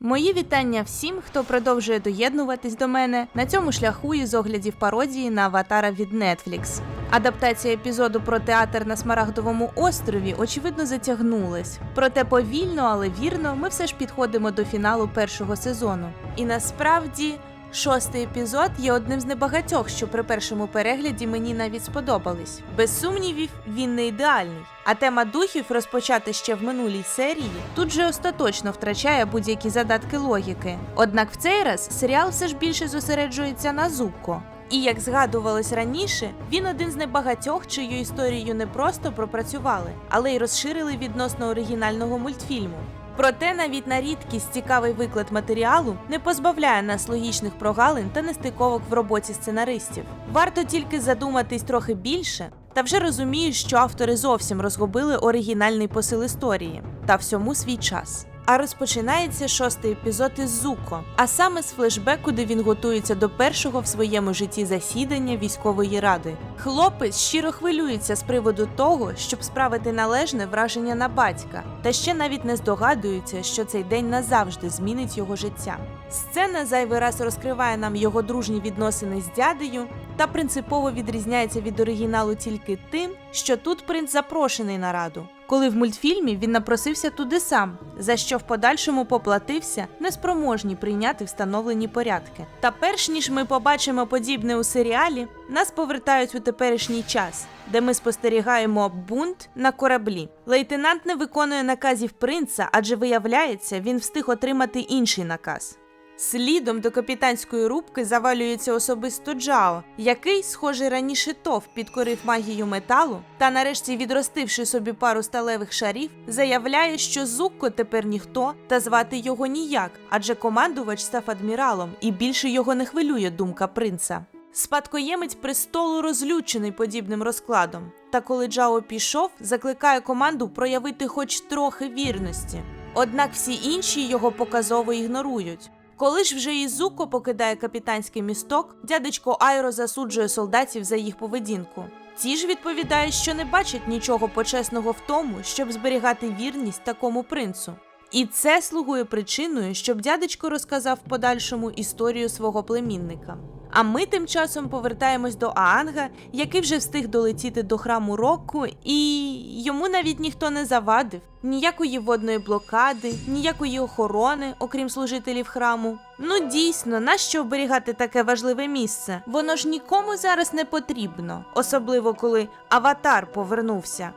Мої вітання всім, хто продовжує доєднуватись до мене на цьому шляху із оглядів пародії на аватара від Netflix. Адаптація епізоду про театр на Смарагдовому острові очевидно затягнулась. Проте повільно, але вірно, ми все ж підходимо до фіналу першого сезону. І насправді. Шостий епізод є одним з небагатьох, що при першому перегляді мені навіть сподобались. Без сумнівів, він не ідеальний. А тема духів, розпочата ще в минулій серії, тут же остаточно втрачає будь-які задатки логіки. Однак в цей раз серіал все ж більше зосереджується на Зукко. І як згадувалось раніше, він один з небагатьох, чию історію не просто пропрацювали, але й розширили відносно оригінального мультфільму. Проте навіть на рідкість цікавий виклад матеріалу не позбавляє нас логічних прогалин та нестиковок в роботі сценаристів. Варто тільки задуматись трохи більше, та вже розумієш, що автори зовсім розгубили оригінальний посил історії та всьому свій час. А розпочинається шостий епізод із Зуко, а саме з флешбеку, де він готується до першого в своєму житті засідання військової ради. Хлопець щиро хвилюється з приводу того, щоб справити належне враження на батька, та ще навіть не здогадується, що цей день назавжди змінить його життя. Сцена зайвий раз розкриває нам його дружні відносини з дядею та принципово відрізняється від оригіналу тільки тим, що тут принц запрошений на раду. Коли в мультфільмі він напросився туди сам, за що в подальшому поплатився, неспроможні прийняти встановлені порядки. Та перш ніж ми побачимо подібне у серіалі, нас повертають у теперішній час, де ми спостерігаємо бунт на кораблі. Лейтенант не виконує наказів принца, адже виявляється, він встиг отримати інший наказ. Слідом до капітанської рубки завалюється особисто Джао, який, схоже, раніше тов підкорив магію металу, та, нарешті, відростивши собі пару сталевих шарів, заявляє, що Зукко тепер ніхто та звати його ніяк, адже командувач став адміралом, і більше його не хвилює думка принца. Спадкоємець престолу розлючений подібним розкладом. Та коли Джао пішов, закликає команду проявити хоч трохи вірності. Однак всі інші його показово ігнорують. Коли ж вже Ізуко покидає капітанський місток, дядечко Айро засуджує солдатів за їх поведінку. Ті ж відповідають, що не бачать нічого почесного в тому, щоб зберігати вірність такому принцу. І це слугує причиною, щоб дядечко розказав в подальшому історію свого племінника. А ми тим часом повертаємось до Аанга, який вже встиг долетіти до храму Року, і йому навіть ніхто не завадив. Ніякої водної блокади, ніякої охорони, окрім служителів храму. Ну дійсно, нащо оберігати таке важливе місце? Воно ж нікому зараз не потрібно, особливо коли аватар повернувся.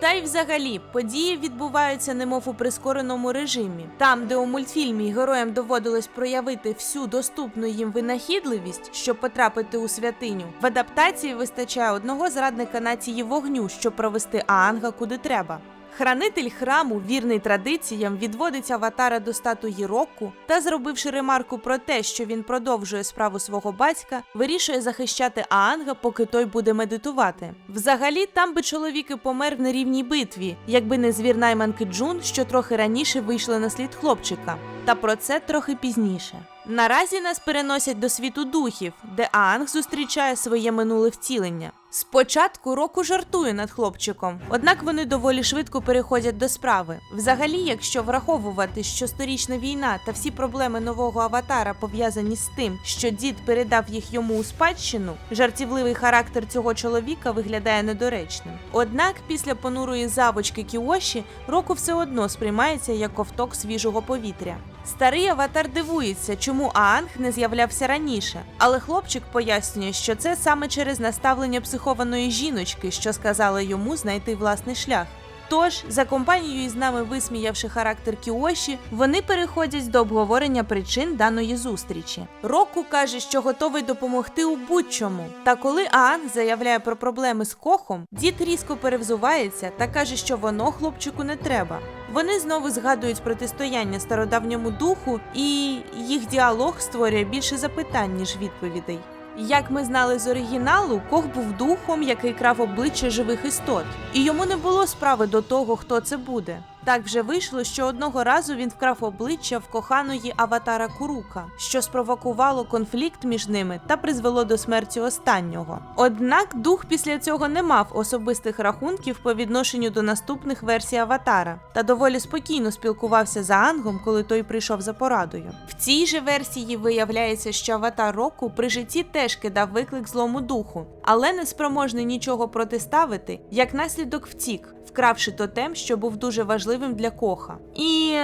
Та й взагалі події відбуваються немов у прискореному режимі. Там, де у мультфільмі героям доводилось проявити всю доступну їм винахідливість, щоб потрапити у святиню, в адаптації вистачає одного зрадника нації вогню, щоб провести Аанга куди треба. Хранитель храму, вірний традиціям, відводить аватара до статуї року та, зробивши ремарку про те, що він продовжує справу свого батька, вирішує захищати Аанга, поки той буде медитувати. Взагалі, там би чоловік і помер в нерівній битві, якби не звір найманки Джун, що трохи раніше вийшли на слід хлопчика. Та про це трохи пізніше. Наразі нас переносять до світу духів, де Аанг зустрічає своє минуле втілення. Спочатку року жартує над хлопчиком, однак вони доволі швидко переходять до справи. Взагалі, якщо враховувати, що сторічна війна та всі проблеми нового аватара пов'язані з тим, що дід передав їх йому у спадщину, жартівливий характер цього чоловіка виглядає недоречним. Однак, після понурої завочки Кіоші, року все одно сприймається як ковток свіжого повітря. Старий аватар дивується, чому Аанг не з'являвся раніше, але хлопчик пояснює, що це саме через наставлення психованої жіночки, що сказала йому знайти власний шлях. Тож, за компанією із нами висміявши характер Кіоші, вони переходять до обговорення причин даної зустрічі. Року каже, що готовий допомогти у будь-чому. Та коли Аанг заявляє про проблеми з кохом, дід різко перевзувається та каже, що воно хлопчику не треба. Вони знову згадують протистояння стародавньому духу, і їх діалог створює більше запитань, ніж відповідей. Як ми знали з оригіналу, Кох був духом, який крав обличчя живих істот, і йому не було справи до того, хто це буде. Так вже вийшло, що одного разу він вкрав обличчя в коханої аватара Курука, що спровокувало конфлікт між ними та призвело до смерті останнього. Однак дух після цього не мав особистих рахунків по відношенню до наступних версій аватара та доволі спокійно спілкувався з Аангом, коли той прийшов за порадою. В цій же версії виявляється, що аватар року при житті теж кидав виклик злому духу, але не спроможний нічого протиставити, як наслідок втік, вкравши тотем, що був дуже важливим для коха. І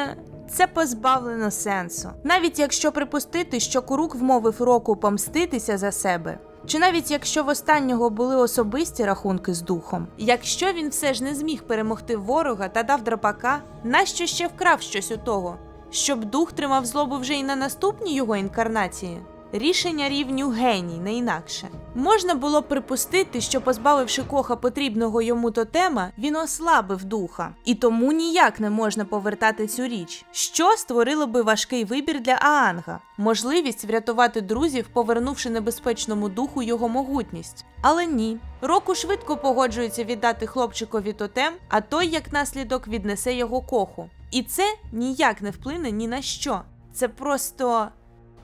це позбавлено сенсу. Навіть якщо припустити, що Курук вмовив року помститися за себе. Чи навіть якщо в останнього були особисті рахунки з духом, якщо він все ж не зміг перемогти ворога та дав драпака, нащо ще вкрав щось у того, щоб дух тримав злобу вже й на наступній його інкарнації? Рішення рівню геній, не інакше. Можна було припустити, що позбавивши коха потрібного йому тотема, він ослабив духа, і тому ніяк не можна повертати цю річ, що створило би важкий вибір для Аанга, можливість врятувати друзів, повернувши небезпечному духу його могутність. Але ні, року швидко погоджується віддати хлопчикові тотем, а той, як наслідок, віднесе його коху. І це ніяк не вплине ні на що. Це просто.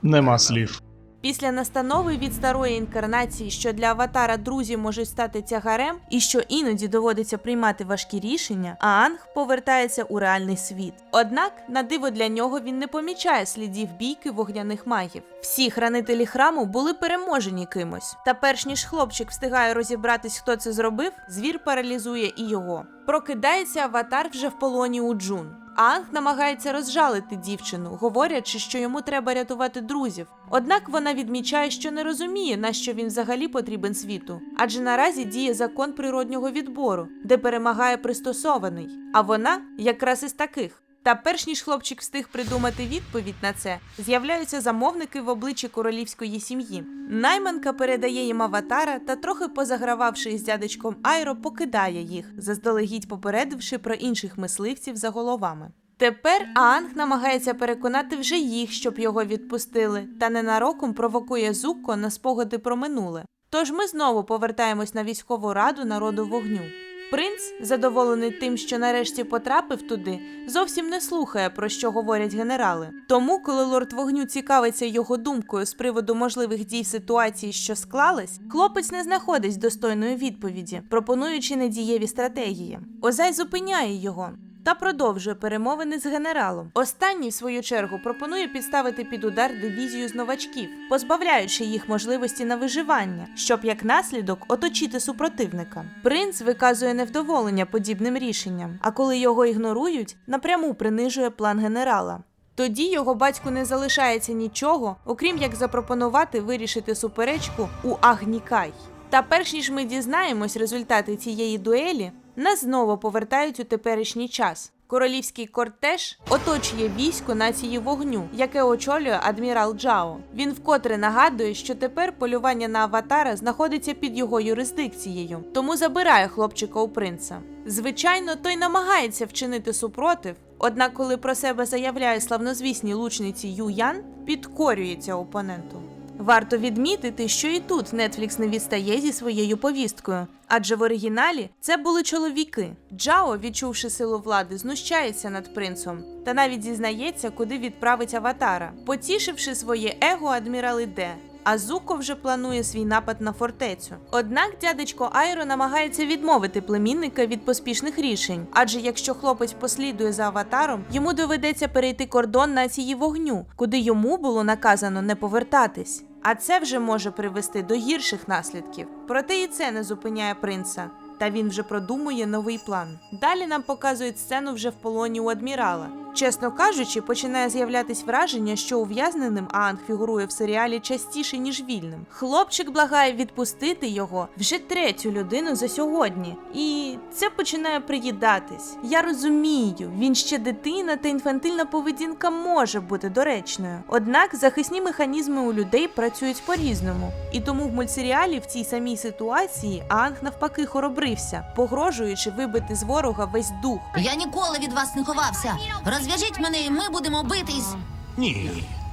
Нема слів. Після настанови від старої інкарнації, що для аватара друзі можуть стати тягарем, і що іноді доводиться приймати важкі рішення, Аанг повертається у реальний світ. Однак, на диво для нього він не помічає слідів бійки вогняних магів. Всі хранителі храму були переможені кимось. Та перш ніж хлопчик встигає розібратись, хто це зробив, звір паралізує і його. Прокидається аватар вже в полоні у Джун. Анг намагається розжалити дівчину, говорячи, що йому треба рятувати друзів. Однак вона відмічає, що не розуміє, на що він взагалі потрібен світу, адже наразі діє закон природнього відбору, де перемагає пристосований. А вона якраз із таких. Та перш ніж хлопчик встиг придумати відповідь на це, з'являються замовники в обличчі королівської сім'ї. Найманка передає їм аватара та, трохи позагрававши із дядечком Айро, покидає їх, заздалегідь попередивши про інших мисливців за головами. Тепер Аанг намагається переконати вже їх, щоб його відпустили, та ненароком провокує Зукко на спогади про минуле. Тож ми знову повертаємось на військову раду народу вогню. Принц, задоволений тим, що нарешті потрапив туди, зовсім не слухає, про що говорять генерали. Тому, коли лорд вогню цікавиться його думкою з приводу можливих дій ситуації, що склалась, хлопець не знаходить достойної відповіді, пропонуючи недієві стратегії. Озай зупиняє його. Та продовжує перемовини з генералом. Останній, в свою чергу, пропонує підставити під удар дивізію з новачків, позбавляючи їх можливості на виживання, щоб як наслідок оточити супротивника. Принц виказує невдоволення подібним рішенням, а коли його ігнорують, напряму принижує план генерала. Тоді його батьку не залишається нічого, окрім як запропонувати вирішити суперечку у Агнікай. Та перш ніж ми дізнаємось результати цієї дуелі, нас знову повертають у теперішній час. Королівський кортеж оточує військо нації вогню, яке очолює адмірал Джао. Він вкотре нагадує, що тепер полювання на аватара знаходиться під його юрисдикцією, тому забирає хлопчика у принца. Звичайно, той намагається вчинити супротив, однак, коли про себе заявляє славнозвісні лучниці Ю Ян, підкорюється опоненту. Варто відмітити, що і тут Netflix не відстає зі своєю повісткою, адже в оригіналі це були чоловіки. Джао, відчувши силу влади, знущається над принцом та навіть зізнається, куди відправить аватара, потішивши своє его, адмірал іде. А Зуко вже планує свій напад на фортецю. Однак дядечко Айро намагається відмовити племінника від поспішних рішень, адже якщо хлопець послідує за аватаром, йому доведеться перейти кордон нації вогню, куди йому було наказано не повертатись. А це вже може привести до гірших наслідків. Проте і це не зупиняє принца. Та він вже продумує новий план. Далі нам показують сцену вже в полоні у адмірала. Чесно кажучи, починає з'являтись враження, що ув'язненим Аанг фігурує в серіалі частіше, ніж вільним. Хлопчик благає відпустити його вже третю людину за сьогодні, і це починає приїдатись. Я розумію, він ще дитина, та інфантильна поведінка може бути доречною. Однак захисні механізми у людей працюють по-різному, і тому в мультсеріалі в цій самій ситуації Аанг навпаки хоробрився, погрожуючи вибити з ворога весь дух. Я ніколи від вас не ховався. Розв'яжіть мене, і ми будемо битись. Ні.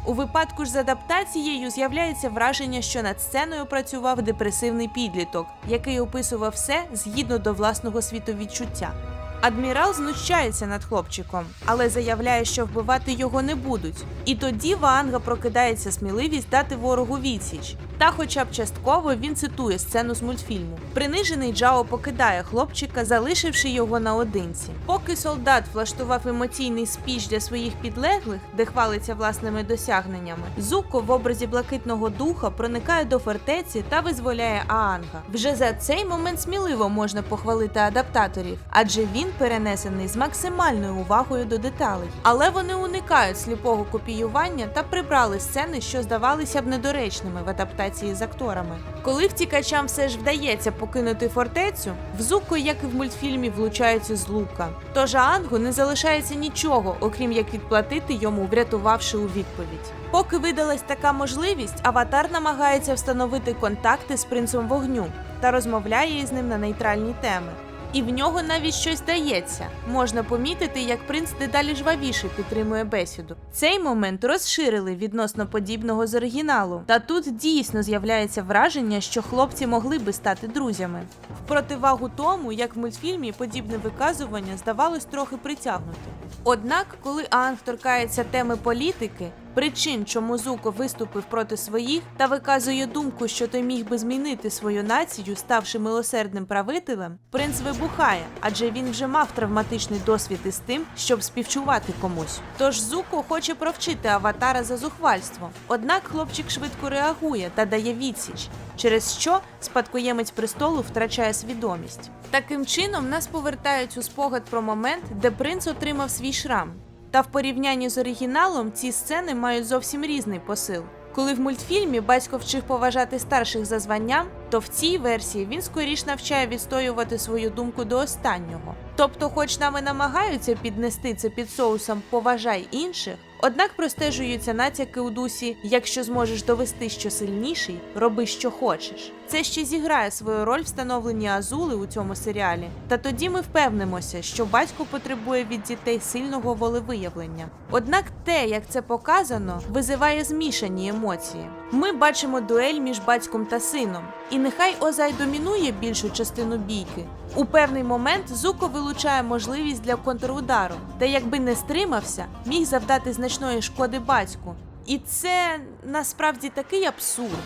У випадку ж з адаптацією з'являється враження, що над сценою працював депресивний підліток, який описував все згідно до власного світовідчуття. Адмірал знущається над хлопчиком, але заявляє, що вбивати його не будуть. І тоді Ваанга прокидається сміливість дати ворогу відсіч. Та, хоча б частково, він цитує сцену з мультфільму. Принижений Джао покидає хлопчика, залишивши його наодинці. Поки солдат влаштував емоційний спіч для своїх підлеглих, де хвалиться власними досягненнями, Зуко в образі блакитного духа проникає до фортеці та визволяє Аанга. Вже за цей момент сміливо можна похвалити адаптаторів, адже він перенесений з максимальною увагою до деталей. Але вони уникають сліпого копіювання та прибрали сцени, що здавалися б недоречними в адаптації з акторами. Коли втікачам все ж вдається покинути фортецю, в Зуко, як і в мультфільмі, влучаються з лука. Тож Аангу не залишається нічого, окрім як відплатити йому, врятувавши у відповідь. Поки видалась така можливість, аватар намагається встановити контакти з принцем вогню та розмовляє із ним на нейтральні теми. І в нього навіть щось дається. Можна помітити, як принц дедалі жвавіше підтримує бесіду. Цей момент розширили відносно подібного з оригіналу. Та тут дійсно з'являється враження, що хлопці могли би стати друзями. В противагу тому, як в мультфільмі подібне виказування здавалось трохи притягнутим. Однак, коли Аанг торкається теми політики, причин, чому Зуко виступив проти своїх, та виказує думку, що той міг би змінити свою націю, ставши милосердним правителем, принц вибухає, адже він вже мав травматичний досвід із тим, щоб співчувати комусь. Тож Зуко хоче провчити аватара за зухвальство. Однак хлопчик швидко реагує та дає відсіч, через що спадкоємець престолу втрачає свідомість. Таким чином нас повертають у спогад про момент, де принц отримав свій шрам. Та в порівнянні з оригіналом ці сцени мають зовсім різний посил. Коли в мультфільмі батько вчив поважати старших за званням, то в цій версії він скоріш навчає відстоювати свою думку до останнього. Тобто, хоч нам і намагаються піднести це під соусом поважай інших, однак простежуються натяки у дусі, якщо зможеш довести, що сильніший, роби що хочеш. Це ще зіграє свою роль в становленні Азули у цьому серіалі. Та тоді ми впевнимося, що батько потребує від дітей сильного волевиявлення. Однак те, як це показано, визиває змішані емоції. Ми бачимо дуель між батьком та сином, і нехай Озай домінує більшу частину бійки. У певний момент Зуко вилучає можливість для контрудару, та якби не стримався, міг завдати значної шкоди батьку. І це насправді такий абсурд.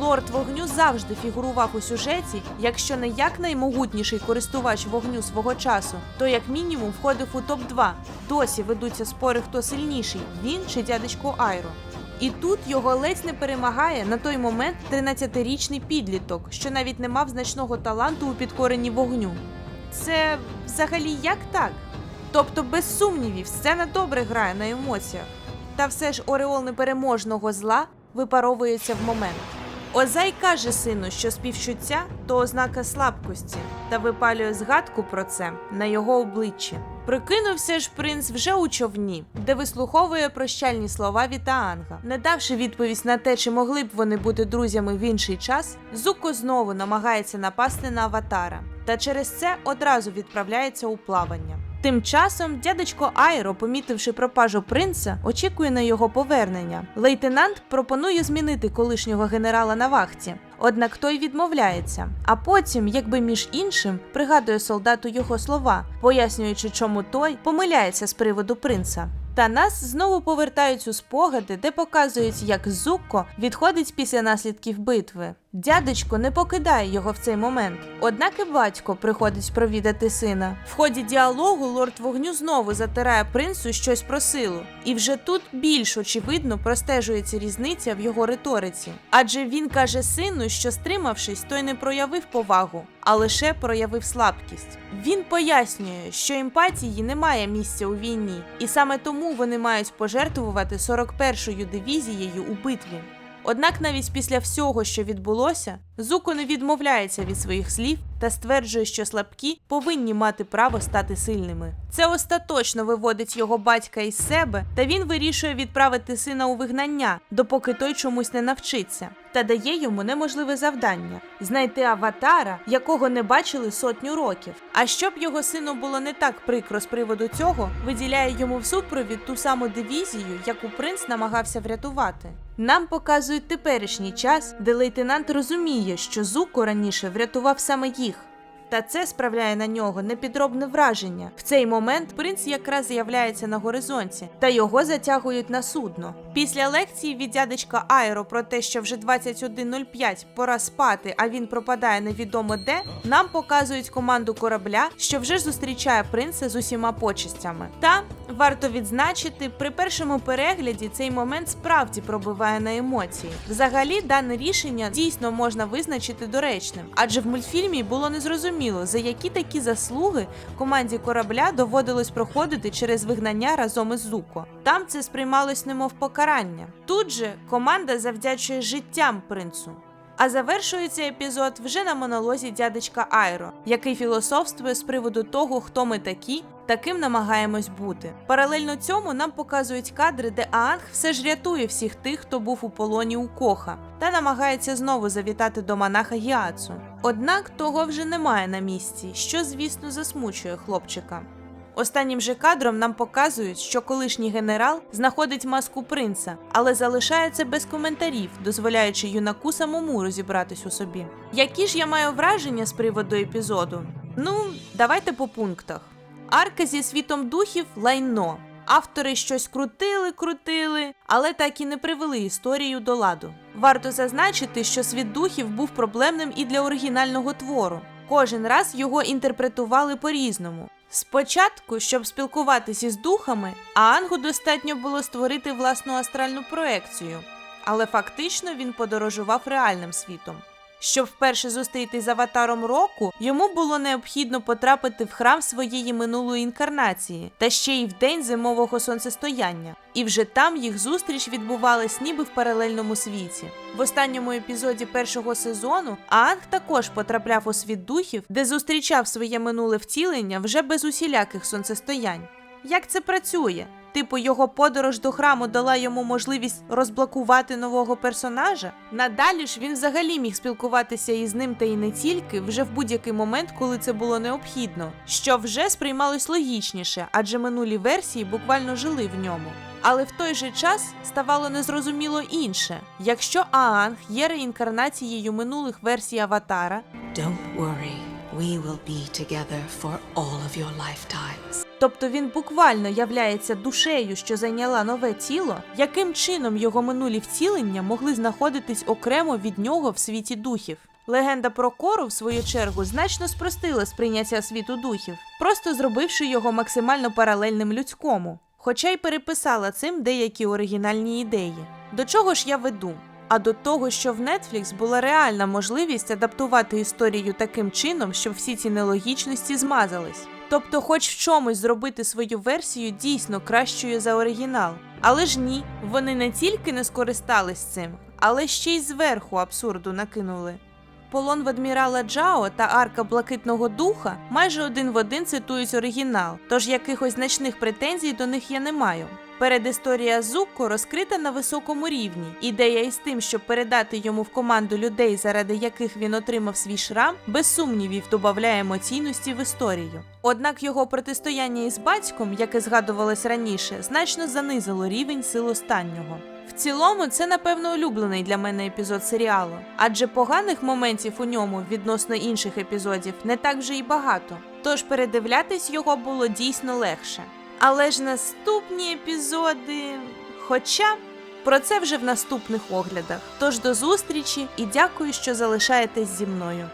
Лорд вогню завжди фігурував у сюжеті, якщо не як наймогутніший користувач вогню свого часу, то як мінімум входив у топ 2 Досі ведуться спори, хто сильніший, він чи дядечко Айро. І тут його ледь не перемагає на той момент 13-річний підліток, що навіть не мав значного таланту у підкоренні вогню. Це взагалі як так? Тобто, без сумнівів, сцена добре грає на емоціях. Та все ж ореол непереможного зла випаровується в момент. Озай каже сину, що співчуття то ознака слабкості, та випалює згадку про це на його обличчі. Прикинувся ж принц вже у човні, де вислуховує прощальні слова від Аанга. Не давши відповідь на те, чи могли б вони бути друзями в інший час, Зуко знову намагається напасти на аватара, та через це одразу відправляється у плавання. Тим часом дядечко Айро, помітивши пропажу принца, очікує на його повернення. Лейтенант пропонує змінити колишнього генерала на вахті. Однак той відмовляється, а потім, якби між іншим, пригадує солдату його слова, пояснюючи, чому той помиляється з приводу принца. Та нас знову повертають у спогади, де показують, як Зукко відходить після наслідків битви. Дядечко не покидає його в цей момент. Однак і батько приходить провідати сина. В ході діалогу лорд вогню знову затирає принцу щось про силу. І вже тут більш очевидно простежується різниця в його риториці. Адже він каже сину, що стримавшись, той не проявив повагу, а лише проявив слабкість. Він пояснює, що емпатії немає місця у війні, і саме тому вони мають пожертвувати 41-ю дивізією у битві. Однак навіть після всього, що відбулося, Зуко не відмовляється від своїх слів та стверджує, що слабкі повинні мати право стати сильними. Це остаточно виводить його батька із себе, та він вирішує відправити сина у вигнання, допоки той чомусь не навчиться, та дає йому неможливе завдання знайти аватара, якого не бачили сотню років. А щоб його сину було не так прикро з приводу цього, виділяє йому в супровід ту саму дивізію, яку принц намагався врятувати. Нам показують теперішній час, де лейтенант розуміє, що Зуко раніше врятував саме їх. Та це справляє на нього непідробне враження. В цей момент принц якраз з'являється на горизонті, та його затягують на судно. Після лекції від дядечка Айро про те, що вже 21.05 пора спати, а він пропадає невідомо де, нам показують команду корабля, що вже зустрічає принца з усіма почестями. Та варто відзначити, при першому перегляді цей момент справді пробиває на емоції. Взагалі, дане рішення дійсно можна визначити доречним, адже в мультфільмі було незрозуміло, за які такі заслуги команді корабля доводилось проходити через вигнання разом із Зуко. Там це сприймалось немов покарання. Тут же команда завдячує життям принцу. А завершується епізод вже на монолозі дядечка Айро, який філософствує з приводу того, хто ми такі, таким намагаємось бути. Паралельно цьому нам показують кадри, де Аанг все ж рятує всіх тих, хто був у полоні у Коха, та намагається знову завітати до монаха Гіацу. Однак того вже немає на місці, що, звісно, засмучує хлопчика. Останнім же кадром нам показують, що колишній генерал знаходить маску принца, але залишається без коментарів, дозволяючи юнаку самому розібратись у собі. Які ж я маю враження з приводу епізоду? Ну, давайте по пунктах. Арка зі світом духів лайно. Автори щось крутили, крутили, але так і не привели історію до ладу. Варто зазначити, що світ духів був проблемним і для оригінального твору. Кожен раз його інтерпретували по-різному. Спочатку, щоб спілкуватися з духами, Аангу достатньо було створити власну астральну проекцію, але фактично він подорожував реальним світом. Щоб вперше зустрітись з аватаром року, йому було необхідно потрапити в храм своєї минулої інкарнації, та ще й в день зимового сонцестояння. І вже там їх зустріч відбувалась ніби в паралельному світі. В останньому епізоді першого сезону Аанг також потрапляв у світ духів, де зустрічав своє минуле втілення вже без усіляких сонцестоянь. Як це працює? Типу, його подорож до храму дала йому можливість розблокувати нового персонажа. Надалі ж він взагалі міг спілкуватися із ним та й не тільки вже в будь-який момент, коли це було необхідно, що вже сприймалось логічніше, адже минулі версії буквально жили в ньому. Але в той же час ставало незрозуміло інше: якщо Аанг є реінкарнацією минулих версій Аватара, Don't worry, we will be together for all of your lifetimes. Тобто він буквально являється душею, що зайняла нове тіло, яким чином його минулі втілення могли знаходитись окремо від нього в світі духів. Легенда про кору, в свою чергу, значно спростила сприйняття світу духів, просто зробивши його максимально паралельним людському, хоча й переписала цим деякі оригінальні ідеї. До чого ж я веду? А до того, що в Netflix була реальна можливість адаптувати історію таким чином, щоб всі ці нелогічності змазались. Тобто, хоч в чомусь зробити свою версію дійсно кращою за оригінал. Але ж ні, вони не тільки не скористались цим, але ще й зверху абсурду накинули. Полон в адмірала Джао та арка Блакитного духа майже один в один цитують оригінал, тож якихось значних претензій до них я не маю. Передісторія Зукко розкрита на високому рівні. Ідея із тим, щоб передати йому в команду людей, заради яких він отримав свій шрам, без сумнівів додає емоційності в історію. Однак його протистояння із батьком, яке згадувалось раніше, значно занизило рівень сил останнього. В цілому, це напевно улюблений для мене епізод серіалу, адже поганих моментів у ньому відносно інших епізодів не так вже й багато. Тож передивлятись його було дійсно легше. Але ж наступні епізоди. Хоча про це вже в наступних оглядах. Тож до зустрічі і дякую, що залишаєтесь зі мною.